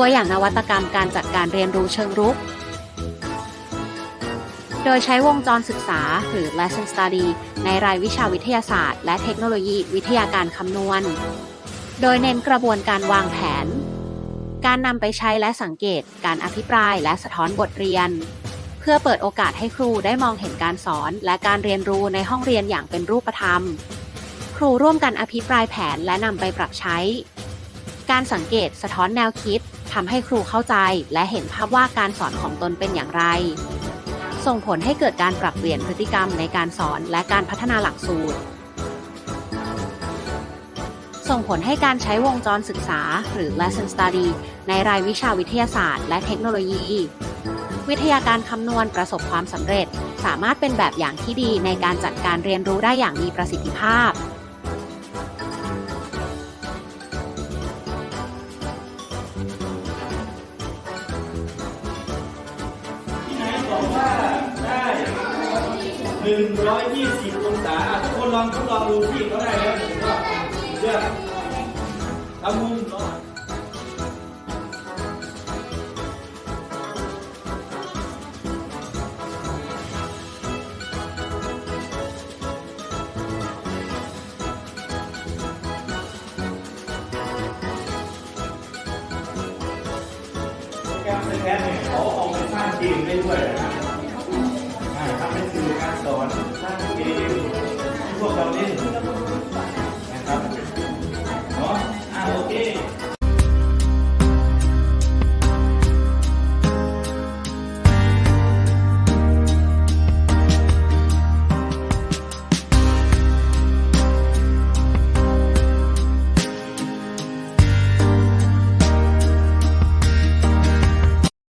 ตัวอย่างนวัตกรรมการจัดการเรียนรู้เชิงรุก โดยใช้วงจรศึกษาหรือ lesson study ในรายวิชาวิทยาศาสตร์ และเทคโนโลยีวิทยาการคำนวณ โดยเน้นกระบวนการวางแผน การนำไปใช้และสังเกต การอภิปรายและสะท้อนบทเรียน เพื่อเปิดโอกาสให้ครูได้มองเห็นการสอนและการเรียนรู้ในห้องเรียนอย่างเป็นรูปธรรม ครูร่วมกันอภิปรายแผนและนำไปปรับใช้ การสังเกตสะท้อนแนวคิดทำให้ครูเข้าใจและเห็นภาพว่าการสอนของตนเป็นอย่างไร ส่งผลให้เกิดการปรับเปลี่ยนพฤติกรรมในการสอนและการพัฒนาหลักสูตร ส่งผลให้การใช้วงจรศึกษาหรือ lesson study ในรายวิชาวิทยาศาสตร์และเทคโนโลยี วิทยาการคำนวณประสบความสำเร็จ สามารถเป็นแบบอย่างที่ดีในการจัดการเรียนรู้ได้อย่างมีประสิทธิภาพ 120 องศาทุกคนลองทดลองดูพี่เขาได้แล้วผมก็เลือทำมุมเนาะโปรแกรมสแกนเนี่ยเขาเอาไปสร้างเกมได้ด้วยนะอ่าทำเป็นสื่อการส อน